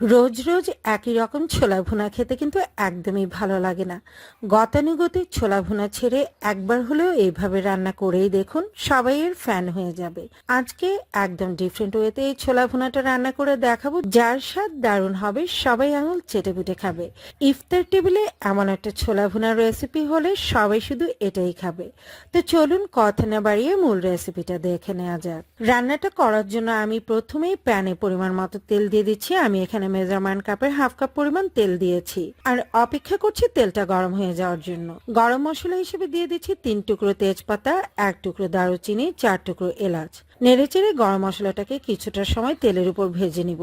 রোজ রোজ একই রকম ছোলা ভুনা খেতে কিন্তু একদমই ভালো লাগে না। গতানুগতিক ছোলা ভুনা ছেড়ে একবার হলেও এইভাবে রান্না করেই দেখুন, সবাই এর ফ্যান হয়ে যাবে। আজকে একদম ডিফারেন্ট ওয়েতে এই ছোলা ভুনাটা রান্না করে দেখাবো, যার স্বাদ দারুণ হবে, সবাই আঙুল চেটে পুটে খাবে। ইফতার টেবিলে এমন একটা ছোলা ভুনার রেসিপি হলে সবাই শুধু এটাই খাবে। তো চলুন কথা না বাড়িয়ে মূল রেসিপিটা দেখে নেওয়া যাক। রান্নাটা করার জন্য আমি প্রথমেই প্যানে পরিমাণ মতো তেল দিয়ে দিচ্ছি, আমি এখানে মেজারমেন্ট কাপের হাফ কাপ পরিমাণ তেল দিয়েছি। আর অপেক্ষা করছি তেলটা গরম হয়ে যাওয়ার জন্য। গরম মশলা হিসেবে দিয়ে দিচ্ছি তিন টুকরো তেজপাতা, এক টুকরো দারুচিনি, চার টুকরো এলাচ। নেড়েচেড়ে গরম মশলাটাকে কিছুটা সময় তেলের উপর ভেজে নিব।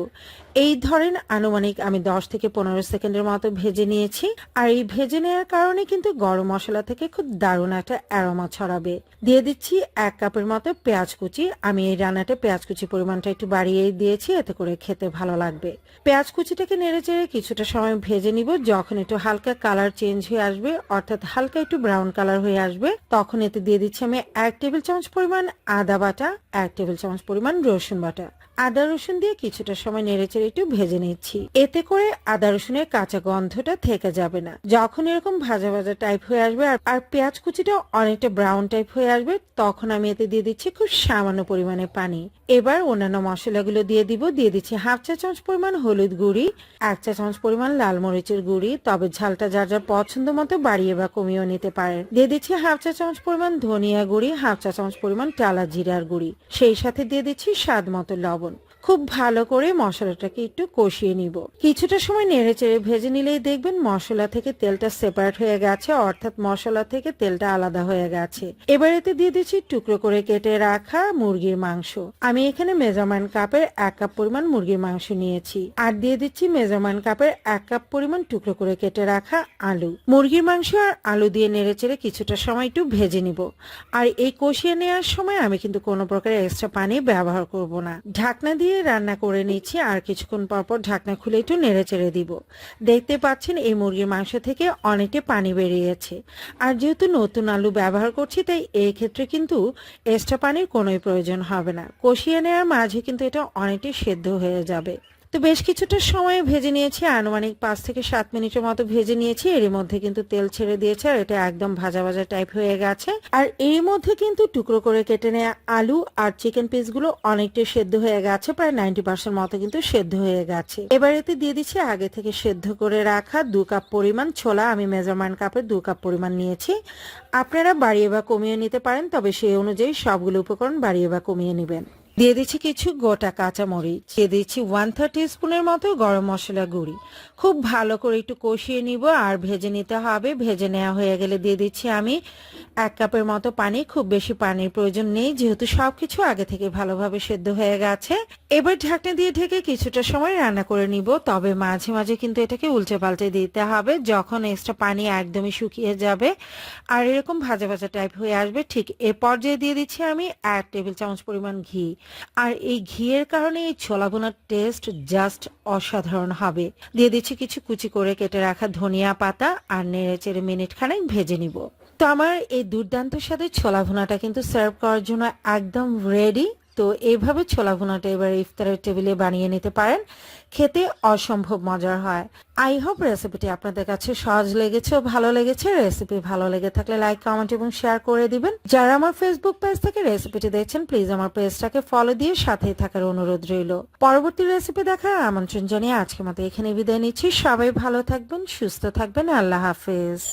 এই ধরেন আনুমানিক আমি দশ থেকে পনেরো সেকেন্ডের মতো ভেজে নিয়েছি। আর এই ভেজে নেওয়ার কারণে কিন্তু গরম মশলা থেকে খুব দারুণ একটা অ্যারোমা ছড়াবে। দিয়ে দিচ্ছি এক কাপের মতো পেঁয়াজ কুচি। আমি এই রান্নাটা পেঁয়াজ কুচি পরিমাণটা একটু বাড়িয়ে দিয়েছি, এতে করে খেতে ভালো লাগবে। পেঁয়াজ কুচিটাকে নেড়েচেড়ে কিছুটা সময় ভেজে নিব। যখন একটু হালকা কালার চেঞ্জ হয়ে আসবে, অর্থাৎ হালকা একটু ব্রাউন কালার হয়ে আসবে, তখন এতে দিয়ে দিচ্ছি আমি এক টেবিল চামচ পরিমাণ আদা বাটা এক টেবিল চামচ পরিমাণ রসুন বাটা। আদা রসুন দিয়ে কিছুটা সময় নেড়েচেড়ে একটু ভেজে নিচ্ছি। এতে করে আদা রসুনের কাঁচা গন্ধটা থেকে যাবে না। যখন এরকম ভাজা ভাজা টাইপ হয়ে আসবে আর- পেঁয়াজ কুচিটা অনেকটা ব্রাউন টাইপ হয়ে আসবে, তখন আমি এতে দিয়ে দিচ্ছি খুব সামান্য পরিমাণে পানি। এবার অন্যান্য মশলাগুলো দিয়ে দিব। দিয়ে দিচ্ছি হাফ চা চামচ পরিমাণ হলুদ গুঁড়ি, এক চা চামচ পরিমাণ লাল মরিচের গুঁড়ি, তবে ঝালটা যার যার পছন্দ মতো বাড়িয়ে বা কমিয়েও নিতে পারেন। দিয়ে দিচ্ছি হাফ চা চামচ পরিমাণ ধনিয়া গুঁড়ি, হাফ চা চামচ পরিমাণ টালা জিরার গুঁড়ি। সেই সাথে দিয়ে দিচ্ছি স্বাদ মতো লবণ। খুব ভালো করে মশলাটাকে একটু কষিয়ে নিব। কিছুটা সময় নেড়ে চেড়ে ভেজে নিলেই দেখবেন মশলা থেকে তেলটা সেপারেট হয়ে গেছে, অর্থাৎ মশলা থেকে তেলটা আলাদা হয়ে গেছে। এবার এতে দিয়ে দিচ্ছি টুকরো করে কেটে রাখা মুরগির মাংস। আমি এখানে মেজারমেন্ট কাপের এক কাপ পরিমাণ মুরগির মাংস নিয়েছি। আর দিয়ে দিচ্ছি মেজারমেন্ট কাপের এক কাপ পরিমাণ টুকরো করে কেটে রাখা আলু। মুরগির মাংস আর আলু দিয়ে নেড়ে চেড়ে কিছুটা সময় একটু ভেজে নিব। আর এই কষিয়ে নেওয়ার সময় আমি কিন্তু কোনো প্রকার এক্সট্রা পানি ব্যবহার করব না। ঢাকনা দিয়ে রান্না করে নিচ্ছি। আর কিছুক্ষণ পরপর পর ঢাকনা খুলে একটু নেড়ে চেড়ে দিব। দেখতে পাচ্ছেন এই মুরগির মাংস থেকে অনেকটা পানি বেরিয়েছে। আর যেহেতু নতুন আলু ব্যবহার করছি, তাই এই ক্ষেত্রে কিন্তু এক্সট্রা পানির কোনোই প্রয়োজন হবে না। কষিয়ে নেওয়ার মাঝে কিন্তু এটা অনেকটাই সেদ্ধ হয়ে যাবে। তো বেশ কিছুটা সময় ভেজে নিয়েছি, আনুমানিক পাঁচ থেকে সাত মিনিটের মতো ভেজে নিয়েছি। এর মধ্যে কিন্তু তেল ছেড়ে দিয়েছে আর এটা একদম ভাজা ভাজা টাইপ হয়ে গেছে। আর এর মধ্যে কিন্তু টুকরো করে কেটে নেওয়া আলু আর চিকেন পিসগুলো অনেকটা সেদ্ধ হয়ে গেছে, প্রায় নাইনটি পার্সেন্ট মতো কিন্তু সেদ্ধ হয়ে গেছে। এবার এতে দিয়ে দিচ্ছি আগে থেকে সেদ্ধ করে রাখা দু কাপ পরিমাণ ছোলা। আমি মেজারমেন্ট কাপে দু কাপ পরিমাণ নিয়েছি। আপনারা বাড়িয়ে বা কমিয়ে নিতে পারেন, তবে সেই অনুযায়ী সবগুলো উপকরণ বাড়িয়ে বা কমিয়ে নেবেন। দিয়ে দিচ্ছি কিছু গোটা কাঁচা মরিচ দিয়ে দিচ্ছি ওয়ান থার্টি স্পুনের মতো গরম মশলা গুঁড়ি। খুব ভালো করে একটু কষিয়ে নিব, আর ভেজে নিতে হবে। ভেজে নেওয়া হয়ে গেলে দিয়ে দিচ্ছি আমি এক কাপের মতো পানি। খুব বেশি পানির প্রয়োজন নেই, যেহেতু সবকিছু আগে থেকে ভালোভাবে সেদ্ধ হয়ে গেছে। এবার ঢাকনা দিয়ে ঢেকে কিছুটা সময় রান্না করে নিব, তবে মাঝে মাঝে কিন্তু এটাকে উল্টে পাল্টে দিতে হবে, যখন এক্সট্রা পানি একদমই শুকিয়ে যাবে। আর এরকম ভাজা ভাজা টাইপ হয়ে আসবে, ঠিক এ পর্যায়ে দিয়ে দিচ্ছি আমি এক টেবিল চামচ পরিমাণ ঘি। আর এই ঘিয়ের কারণে এই ছোলা বোনার টেস্ট জাস্ট অসাধারণ হবে। দিয়ে দিচ্ছি কিছু কুচি করে কেটে রাখা ধনিয়া পাতা আর নেড়ে চেড়ে মিনিট খানেক ভেজে নিব। তো আমার এই দুর্দান্ত সাথে ছোলা ভুনাটা কিন্তু সার্ভ করার জন্য একদম রেডি তো এইভাবে ছোলা ভুনাটা এবার ইফতারের টেবিলে বানিয়ে নিতে পারেন। খেতে অসম্ভব মজার হয়। আই হোপ রেসিপিটি আপনাদের কাছে সহজ লেগেছে, ভালো লেগেছে। রেসিপি ভালো লেগে থাকলে লাইক, কমেন্ট এবং শেয়ার করে দিবেন। যারা আমার ফেসবুক পেজ থেকে রেসিপিটি দেখছেন প্লিজ আমার পেজটাকে ফলো দিয়ে সাথেই থাকার অনুরোধ রইল। পরবর্তী রেসিপি দেখার আমন্ত্রণ জানিয়ে আজকের মতো এখানে বিদায় নিচ্ছি। সবাই ভালো থাকবেন, সুস্থ থাকবেন। আল্লাহ হাফেজ।